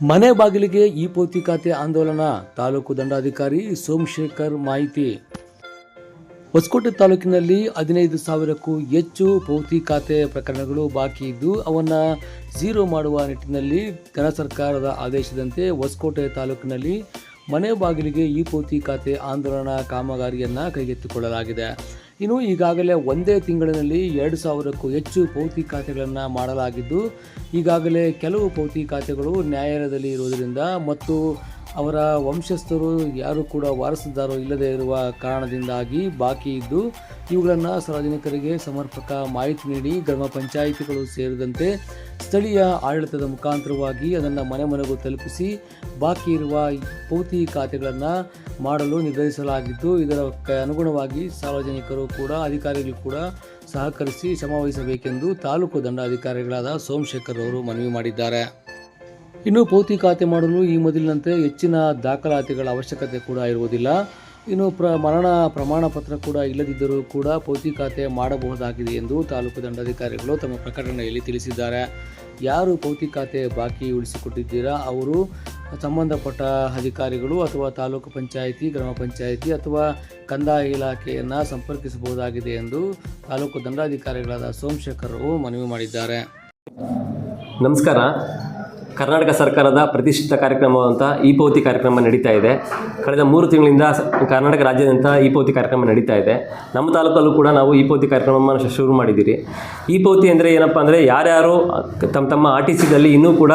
ಮನೆ ಬಾಗಿಲಿಗೆ ಈ ಪೋತಿ ಖಾತೆ ಆಂದೋಲನ, ತಾಲೂಕು ದಂಡಾಧಿಕಾರಿ ಸೋಮಶೇಖರ್ ಮಾಹಿತಿ. ಹೊಸಕೋಟೆ ತಾಲೂಕಿನಲ್ಲಿ ಹದಿನೈದು ಸಾವಿರಕ್ಕೂ ಹೆಚ್ಚು ಪೌತಿ ಖಾತೆ ಪ್ರಕರಣಗಳು ಬಾಕಿ ಇದ್ದು, ಅವನ್ನು ಝೀರೋ ಮಾಡುವ ನಿಟ್ಟಿನಲ್ಲಿ ಕೇಂದ್ರ ಸರ್ಕಾರದ ಆದೇಶದಂತೆ ಹೊಸಕೋಟೆ ತಾಲೂಕಿನಲ್ಲಿ ಮನೆ ಬಾಗಿಲಿಗೆ ಈ ಪೋತಿ ಖಾತೆ ಆಂದೋಲನ ಕಾಮಗಾರಿಯನ್ನು ಕೈಗೆತ್ತಿಕೊಳ್ಳಲಾಗಿದೆ. ಇನ್ನು ಈಗಾಗಲೇ ಒಂದೇ ತಿಂಗಳಿನಲ್ಲಿ ಎರಡು ಸಾವಿರಕ್ಕೂ ಹೆಚ್ಚು ಪೌತಿ ಖಾತೆಗಳನ್ನು ಮಾಡಲಾಗಿದ್ದು, ಈಗಾಗಲೇ ಕೆಲವು ಪೌತಿ ಖಾತೆಗಳು ನ್ಯಾಯಾಲಯದಲ್ಲಿ ಇರುವುದರಿಂದ ಮತ್ತು ಅವರ ವಂಶಸ್ಥರು ಯಾರು ಕೂಡ ವಾರಸುದಾರರು ಇಲ್ಲದೇ ಇರುವ ಕಾರಣದಿಂದಾಗಿ ಬಾಕಿ ಇದ್ದು, ಇವುಗಳನ್ನು ಸಾರ್ವಜನಿಕರಿಗೆ ಸಮರ್ಪಕ ಮಾಹಿತಿ ನೀಡಿ ಗ್ರಾಮ ಪಂಚಾಯಿತಿಗಳು ಸೇರಿದಂತೆ ಸ್ಥಳೀಯ ಆಡಳಿತದ ಮುಖಾಂತರವಾಗಿ ಅದನ್ನು ಮನೆ ಮನೆಗೂ ತಲುಪಿಸಿ ಬಾಕಿ ಇರುವ ಪೌತಿ ಖಾತೆಗಳನ್ನು ಮಾಡಲು ನಿರ್ಧರಿಸಲಾಗಿದ್ದು, ಇದರ ಅನುಗುಣವಾಗಿ ಸಾರ್ವಜನಿಕರು ಕೂಡ, ಅಧಿಕಾರಿಗಳು ಕೂಡ ಸಹಕರಿಸಿ ಶ್ರಮವಹಿಸಬೇಕೆಂದು ತಾಲೂಕು ದಂಡಾಧಿಕಾರಿಗಳಾದ ಸೋಮಶೇಖರ್ ಅವರು ಮನವಿ ಮಾಡಿದ್ದಾರೆ. ಇನ್ನು ಪೌತಿ ಖಾತೆ ಮಾಡಲು ಈ ಮೊದಲಿನಂತೆ ಹೆಚ್ಚಿನ ದಾಖಲಾತಿಗಳ ಅವಶ್ಯಕತೆ ಕೂಡ ಇರುವುದಿಲ್ಲ. ಇನ್ನು ಪ್ರ ಮರಣ ಪ್ರಮಾಣ ಪತ್ರ ಕೂಡ ಇಲ್ಲದಿದ್ದರೂ ಕೂಡ ಪೌತಿ ಖಾತೆ ಮಾಡಬಹುದಾಗಿದೆ ಎಂದು ತಾಲೂಕು ದಂಡಾಧಿಕಾರಿಗಳು ತಮ್ಮ ಪ್ರಕಟಣೆಯಲ್ಲಿ ತಿಳಿಸಿದ್ದಾರೆ. ಯಾರು ಪೌತಿ ಖಾತೆ ಬಾಕಿ ಉಳಿಸಿಕೊಟ್ಟಿದ್ದೀರಾ ಅವರು ಸಂಬಂಧಪಟ್ಟ ಅಧಿಕಾರಿಗಳು ಅಥವಾ ತಾಲೂಕು ಪಂಚಾಯಿತಿ, ಗ್ರಾಮ ಪಂಚಾಯಿತಿ ಅಥವಾ ಕಂದಾಯ ಇಲಾಖೆಯನ್ನು ಸಂಪರ್ಕಿಸಬಹುದಾಗಿದೆ ಎಂದು ತಾಲೂಕು ದಂಡಾಧಿಕಾರಿಗಳಾದ ಸೋಮಶೇಖರ್ ಮನವಿ ಮಾಡಿದ್ದಾರೆ. ನಮಸ್ಕಾರ. ಕರ್ನಾಟಕ ಸರ್ಕಾರದ ಪ್ರತಿಷ್ಠಿತ ಕಾರ್ಯಕ್ರಮವಂತ ಈ ಪೌತಿ ಕಾರ್ಯಕ್ರಮ ನಡೀತಾ ಇದೆ. ಕಳೆದ ಮೂರು ತಿಂಗಳಿಂದ ಕರ್ನಾಟಕ ರಾಜ್ಯಾದ್ಯಂತ ಈ ಪೌತಿ ಕಾರ್ಯಕ್ರಮ ನಡೀತಾ ಇದೆ. ನಮ್ಮ ತಾಲೂಕಲ್ಲೂ ಕೂಡ ನಾವು ಈ ಪೌತಿ ಕಾರ್ಯಕ್ರಮವನ್ನು ಶುರು ಮಾಡಿದ್ದೀರಿ. ಈ ಪೌತಿ ಅಂದರೆ ಏನಪ್ಪ ಅಂದರೆ ಯಾರ್ಯಾರು ತಮ್ಮ ತಮ್ಮ ಆರ್ ಟಿ ಸಿದಲ್ಲಿ ಇನ್ನೂ ಕೂಡ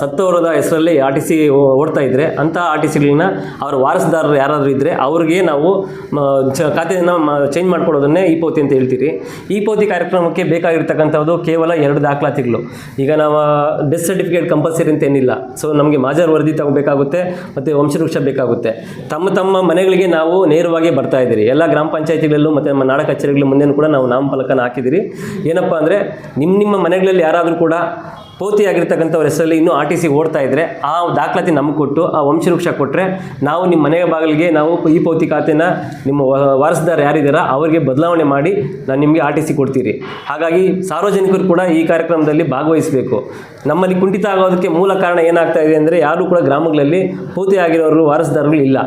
ಸತ್ತವರದ ಹೆಸರಲ್ಲಿ ಆರ್ ಟಿ ಸಿ ಓಡ್ತಾ ಇದ್ದರೆ ಅಂಥ ಆರ್ ಟಿ ಸಿಗಳನ್ನ ಅವರ ವಾರಸುದಾರರು ಯಾರಾದರೂ ಇದ್ದರೆ ಅವ್ರಿಗೆ ನಾವು ಚ, ಖಾತೆಯನ್ನು ಚೇಂಜ್ ಮಾಡ್ಕೊಳ್ಳೋದನ್ನೇ ಈ ಪೋತಿ ಅಂತ ಹೇಳ್ತೀರಿ. ಈ ಪೋತಿ ಕಾರ್ಯಕ್ರಮಕ್ಕೆ ಬೇಕಾಗಿರ್ತಕ್ಕಂಥದ್ದು ಕೇವಲ ಎರಡು ದಾಖಲಾತಿಗಳು. ಈಗ ನಾವು, ಡೆತ್ ಸರ್ಟಿಫಿಕೇಟ್ ಕಂಪಲ್ಸರಿ ಅಂತ ಏನಿಲ್ಲ. ಸೊ ನಮಗೆ ಮಾಜರ್ ವರದಿ ತಗೋಬೇಕಾಗುತ್ತೆ ಮತ್ತು ವಂಶವೃಕ್ಷ ಬೇಕಾಗುತ್ತೆ. ತಮ್ಮ ತಮ್ಮ ಮನೆಗಳಿಗೆ ನಾವು ನೇರವಾಗಿ ಬರ್ತಾ ಇದ್ದೀರಿ. ಎಲ್ಲ ಗ್ರಾಮ ಪಂಚಾಯತಿಗಳಲ್ಲೂ ಮತ್ತು ನಮ್ಮ ನಾಡ ಕಚೇರಿಗಳ ಮುಂದೆನೂ ಕೂಡ ನಾವು ನಾಮಫಲಕನ ಹಾಕಿದ್ದೀರಿ. ಏನಪ್ಪ ಅಂದರೆ ನಿಮ್ಮ ನಿಮ್ಮ ಮನೆಗಳಲ್ಲಿ ಯಾರಾದರೂ ಕೂಡ ಪೌತಿ ಆಗಿರ್ತಕ್ಕಂಥವ್ರ ಹೆಸರಲ್ಲಿ ಇನ್ನೂ ಆರ್ ಟಿ ಸಿ ಓಡ್ತಾ ಇದ್ದರೆ ಆ ದಾಖಲಾತಿ ನಮ್ಗೆ ಕೊಟ್ಟು, ಆ ವಂಶವೃಕ್ಷ ಕೊಟ್ಟರೆ ನಾವು ನಿಮ್ಮ ಮನೆಯ ಬಾಗಿಲಿಗೆ ನಾವು ಈ ಪೌತಿ ಖಾತೆನ ನಿಮ್ಮ ವಾರಸದಾರ ಯಾರಿದ್ದೀರ ಅವರಿಗೆ ಬದಲಾವಣೆ ಮಾಡಿ ನಾನು ನಿಮಗೆ ಆರ್ ಟಿ ಸಿ ಕೊಡ್ತೀರಿ. ಹಾಗಾಗಿ ಸಾರ್ವಜನಿಕರು ಕೂಡ ಈ ಕಾರ್ಯಕ್ರಮದಲ್ಲಿ ಭಾಗವಹಿಸಬೇಕು. ನಮ್ಮಲ್ಲಿ ಕುಂಠಿತ ಆಗೋದಕ್ಕೆ ಮೂಲ ಕಾರಣ ಏನಾಗ್ತಾ ಇದೆ ಅಂದರೆ ಯಾರೂ ಕೂಡ ಗ್ರಾಮಗಳಲ್ಲಿ ಪೋತಿ ಆಗಿರೋರು ವಾರಸದಾರರು ಇಲ್ಲ.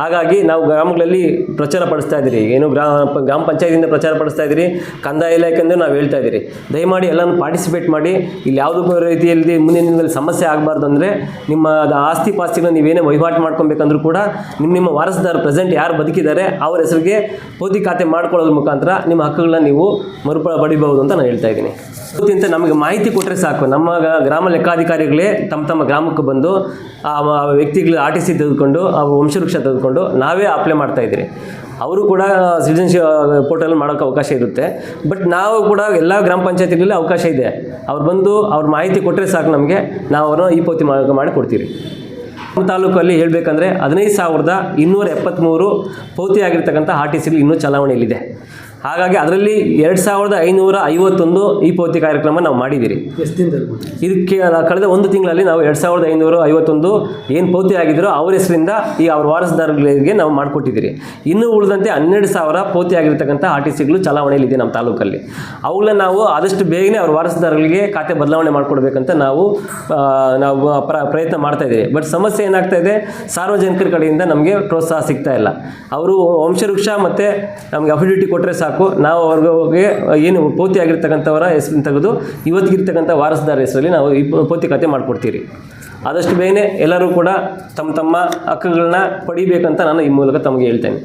ಹಾಗಾಗಿ ನಾವು ಗ್ರಾಮಗಳಲ್ಲಿ ಪ್ರಚಾರ ಪಡಿಸ್ತಾ ಇದ್ದೀರಿ. ಏನು ಗ್ರಾಮ ಗ್ರಾಮ ಪಂಚಾಯತಿಯಿಂದ ಪ್ರಚಾರ ಪಡಿಸ್ತಾ ಇದ್ದೀರಿ. ಕಂದಾಯ ಇಲಾಖೆಯಿಂದ ನಾವು ಹೇಳ್ತಾ ಇದ್ದೀರಿ. ದಯಮಾಡಿ ಎಲ್ಲನೂ ಪಾರ್ಟಿಸಿಪೇಟ್ ಮಾಡಿ, ಇಲ್ಲಿ ಯಾವುದೋ ರೀತಿಯಲ್ಲಿ ಮುಂದಿನ ದಿನದಲ್ಲಿ ಸಮಸ್ಯೆ ಆಗಬಾರ್ದು ಅಂದರೆ ನಿಮ್ಮ ಆಸ್ತಿ ಪಾಸ್ತಿಗಳನ್ನ ನೀವೇನೇ ವಹಿವಾಟು ಮಾಡ್ಕೊಬೇಕಂದ್ರೂ ಕೂಡ ನಿಮ್ಮ ನಿಮ್ಮ ವಾರಸುದಾರ ಪ್ರೆಸೆಂಟ್ ಯಾರು ಬದುಕಿದ್ದಾರೆ ಅವರ ಹೆಸರಿಗೆ ಪೋತಿ ಖಾತೆ ಮಾಡ್ಕೊಳ್ಳೋದ್ರ ಮುಖಾಂತರ ನಿಮ್ಮ ಹಕ್ಕುಗಳನ್ನ ನೀವು ಮರುಪ ಪಡಿಬಹುದು ಅಂತ ನಾನು ಹೇಳ್ತಾ ಇದ್ದೀನಿ. ಅಂತ ನಮಗೆ ಮಾಹಿತಿ ಕೊಟ್ಟರೆ ಸಾಕು. ನಮ್ಮ ಗ್ರಾಮ ಲೆಕ್ಕಾಧಿಕಾರಿಗಳೇ ತಮ್ಮ ತಮ್ಮ ಗ್ರಾಮಕ್ಕೆ ಬಂದು ಆ ವ್ಯಕ್ತಿಗಳು ಆರ್ ಟಿ ಸಿ ತೆಗೆದುಕೊಂಡು, ಆ ವಂಶವೃಕ್ಷ ತೆಗೆದುಕೊಂಡು ನಾವೇ ಅಪ್ಲೈ ಮಾಡ್ತಾ ಇದ್ದೀರಿ. ಅವರು ಕೂಡ ಸಿಟಿಜನ್ಶಿಪ್ ಪೋರ್ಟಲ್ ಮಾಡೋಕ್ಕೆ ಅವಕಾಶ ಇರುತ್ತೆ. ಬಟ್ ನಾವು ಕೂಡ ಎಲ್ಲ ಗ್ರಾಮ ಪಂಚಾಯತಿಗಳಲ್ಲಿ ಅವಕಾಶ ಇದೆ. ಅವ್ರು ಬಂದು ಅವ್ರ ಮಾಹಿತಿ ಕೊಟ್ಟರೆ ಸಾಕು ನಮಗೆ. ನಾವು ಅವ್ರನ್ನ ಈ ಪೋತಿ ಮಾಡಿ ಕೊಡ್ತೀರಿ ನಮ್ಮ ತಾಲೂಕಲ್ಲಿ ಹೇಳಬೇಕಂದ್ರೆ ಹದಿನೈದು ಸಾವಿರದ ಇನ್ನೂರ ಎಪ್ಪತ್ತ್ಮೂರು ಪೌತಿಯಾಗಿರ್ತಕ್ಕಂಥ ಆರ್ ಟಿ ಸಿಗಳು ಇನ್ನೂ ಚಲಾವಣೆಯಲ್ಲಿದೆ. ಹಾಗಾಗಿ ಅದರಲ್ಲಿ ಎರಡು ಸಾವಿರದ ಐನೂರ ಐವತ್ತೊಂದು ಈ ಪೌತಿ ಕಾರ್ಯಕ್ರಮ ನಾವು ಮಾಡಿದ್ದೀರಿ. ಇದಕ್ಕೆ ಕಳೆದ ಒಂದು ತಿಂಗಳಲ್ಲಿ ನಾವು ಎರಡು ಸಾವಿರದ ಐನೂರ ಐವತ್ತೊಂದು ಏನು ಪೌತಿ ಆಗಿದ್ದರೂ ಅವ್ರ ಹೆಸರಿಂದ ಈ ಅವ್ರ ವಾರಸುದಾರರಿಗೆ ನಾವು ಮಾಡಿಕೊಟ್ಟಿದ್ದೀರಿ. ಇನ್ನೂ ಉಳಿದಂತೆ ಹನ್ನೆರಡು ಸಾವಿರ ಪೌತಿ ಆಗಿರ್ತಕ್ಕಂಥ ಆರ್ ಟಿ ಸಿಗಳು ಚಲಾವಣೆಯಲ್ಲಿದೆ ನಮ್ಮ ತಾಲೂಕಲ್ಲಿ. ಅವುಗಳನ್ನ ನಾವು ಆದಷ್ಟು ಬೇಗನೆ ಅವ್ರ ವಾರಸುದಾರರಿಗೆ ಖಾತೆ ಬದಲಾವಣೆ ಮಾಡಿಕೊಡ್ಬೇಕಂತ ನಾವು ನಾವು ಪ್ರ ಪ್ರಯತ್ನ ಮಾಡ್ತಾ ಇದ್ದೀವಿ. ಬಟ್ ಸಮಸ್ಯೆ ಏನಾಗ್ತಾ ಇದೆ ಸಾರ್ವಜನಿಕರ ಕಡೆಯಿಂದ ನಮಗೆ ಪ್ರೋತ್ಸಾಹ ಸಿಗ್ತಾ ಇಲ್ಲ. ಅವರು ವಂಶವೃಕ್ಷ ಮತ್ತು ನಮಗೆ ಅಫಿಡಿಟಿ ಕೊಟ್ಟರೆ ಸಾಕು. ನಾವು ಅವ್ರಿಗೆ ಏನು ಪೋತಿ ಆಗಿರ್ತಕ್ಕಂಥವರ ಹೆಸರಿನ ತೆಗೆದು ಇವತ್ತಿಗಿರ್ತಕ್ಕಂಥ ವಾರಸದಾರ ಹೆಸರಲ್ಲಿ ನಾವು ಈ ಪೋತಿ ಕತೆ ಮಾಡಿಕೊಡ್ತೀರಿ. ಆದಷ್ಟು ಬೇಗನೆ ಎಲ್ಲರೂ ಕೂಡ ತಮ್ಮ ತಮ್ಮ ಹಕ್ಕುಗಳನ್ನ ಪಡಿಬೇಕಂತ ನಾನು ಈ ಮೂಲಕ ತಮಗೆ ಹೇಳ್ತೇನೆ.